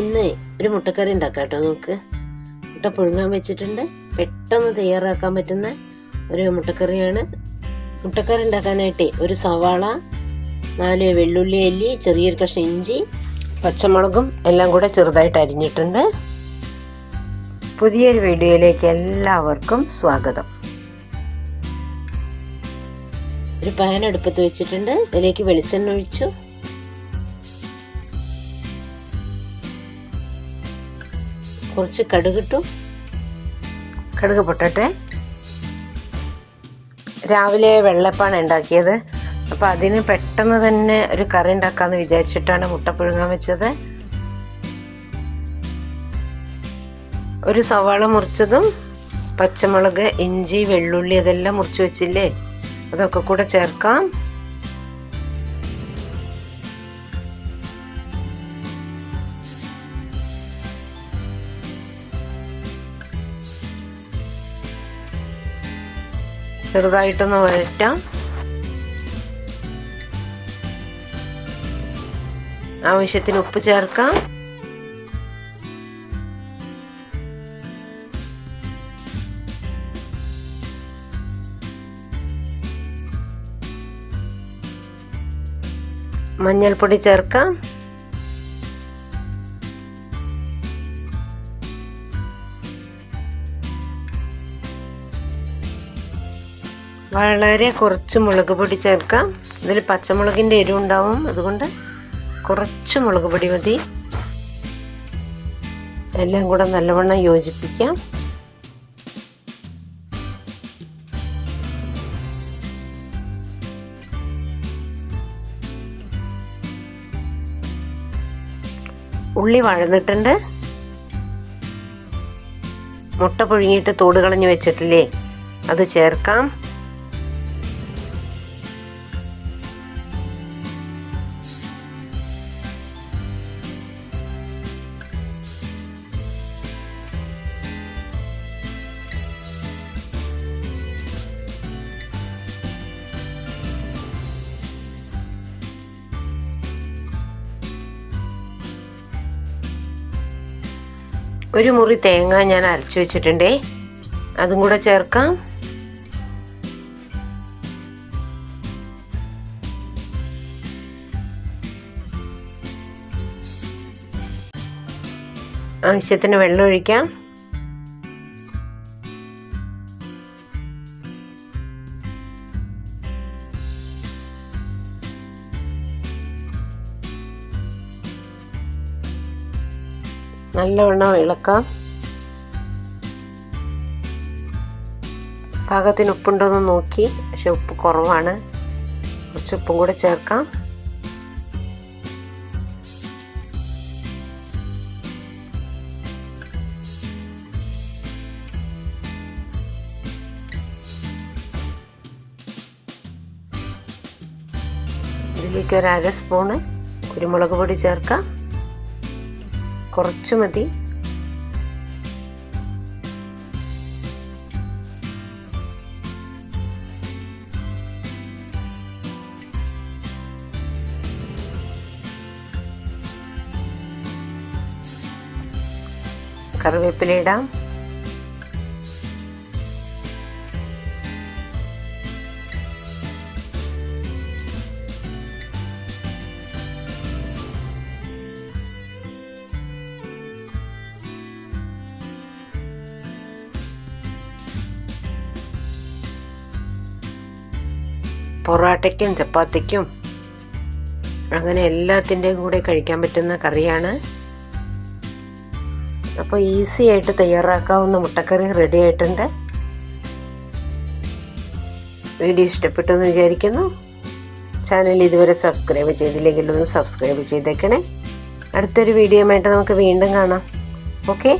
ഇന്ന് ഒരു മുട്ടക്കറി ഉണ്ടാക്കാം കേട്ടോ നമുക്ക് മുട്ട പുഴുങ്ങാൻ വെച്ചിട്ടുണ്ട്. പെട്ടെന്ന് തയ്യാറാക്കാൻ പറ്റുന്ന ഒരു മുട്ടക്കറിയാണ്. മുട്ടക്കറി ഉണ്ടാക്കാനായിട്ട് ഒരു സവാള നാല് വെള്ളുള്ളി അല്ലി ചെറിയൊരു കഷ്ണം ഇഞ്ചി പച്ചമുളകും എല്ലാം കൂടെ ചെറുതായിട്ട് അരിഞ്ഞിട്ടുണ്ട്. പുതിയൊരു വീഡിയോയിലേക്ക് എല്ലാവർക്കും സ്വാഗതം. ഒരു പാൻ അടുപ്പത്ത് വെച്ചിട്ടുണ്ട്. അതിലേക്ക് വെളിച്ചെണ്ണ ഒഴിച്ചു. കുറച്ച് കടുകിട്ടു. കടുക് പൊട്ടട്ടെ. രാവിലെ വെള്ളപ്പാണ് ഉണ്ടാക്കിയത്. അപ്പോൾ അതിന് പെട്ടെന്ന് തന്നെ ഒരു കറി ഉണ്ടാക്കാമെന്ന് വിചാരിച്ചിട്ടാണ് മുട്ട പുഴുങ്ങാൻ വെച്ചത്. ഒരു സവാള മുറിച്ചതും പച്ചമുളക് ഇഞ്ചി വെള്ളുള്ളി അതെല്ലാം മുറിച്ച് വെച്ചില്ലേ? അതൊക്കെ കൂടെ ചേർക്കാം. ചെറുതായിട്ടൊന്ന് വഴറ്റാം ആവശ്യത്തിന് ഉപ്പ് ചേർക്കാം. മഞ്ഞൾപ്പൊടി ചേർക്കാം. വളരെ കുറച്ച് മുളക് പൊടി ചേർക്കാം. ഇതിൽ പച്ചമുളകിന്റെ എരിവുണ്ടാവും അതുകൊണ്ട് കുറച്ച് മുളക് പൊടി മതി. എല്ലാം കൂടെ നല്ലവണ്ണം യോജിപ്പിക്കാം. ഉള്ളി വഴന്നിട്ടുണ്ട്. മുട്ട പുഴുങ്ങിയിട്ട് തോട് കളഞ്ഞ് വെച്ചിട്ടില്ലേ? അത് ചേർക്കാം. ഒരു മുറി തേങ്ങ ഞാൻ അരച്ചു വെച്ചിട്ടുണ്ടേ. അതും കൂടെ ചേർക്കാം. ആവശ്യത്തിന് വെള്ളം ഒഴിക്കാം. നല്ലവണ്ണം ഇളക്കാം. പാകത്തിന് ഉപ്പുണ്ടോയെന്ന് നോക്കി പക്ഷെ ഉപ്പ് കുറവാണ്. കുറച്ച് ഉപ്പും കൂടെ ചേർക്കാം. ഇതിലേക്ക് ഒരു അര സ്പൂണ് കുരുമുളക് പൊടി ചേർക്കാം. കുറച്ച് മതി. കറിവേപ്പില ഇടാം. പൊറോട്ടയ്ക്കും ചപ്പാത്തിക്കും അങ്ങനെ എല്ലാത്തിന്റെയും കൂടെ കഴിക്കാൻ പറ്റുന്ന കറിയാണ്. അപ്പോൾ ഈസി ആയിട്ട് തയ്യാറാക്കാവുന്ന മുട്ടക്കറി റെഡി ആയിട്ടുണ്ട്. വീഡിയോ ഇഷ്ടപ്പെട്ടു എന്ന് വിചാരിക്കുന്നു. ചാനൽ ഇതുവരെ സബ്സ്ക്രൈബ് ചെയ്തില്ലെങ്കിൽ ഒന്ന് സബ്സ്ക്രൈബ് ചെയ്തേക്കണേ. അടുത്തൊരു വീഡിയോ ആയിട്ട് നമുക്ക് വീണ്ടും കാണാം. ഓക്കെ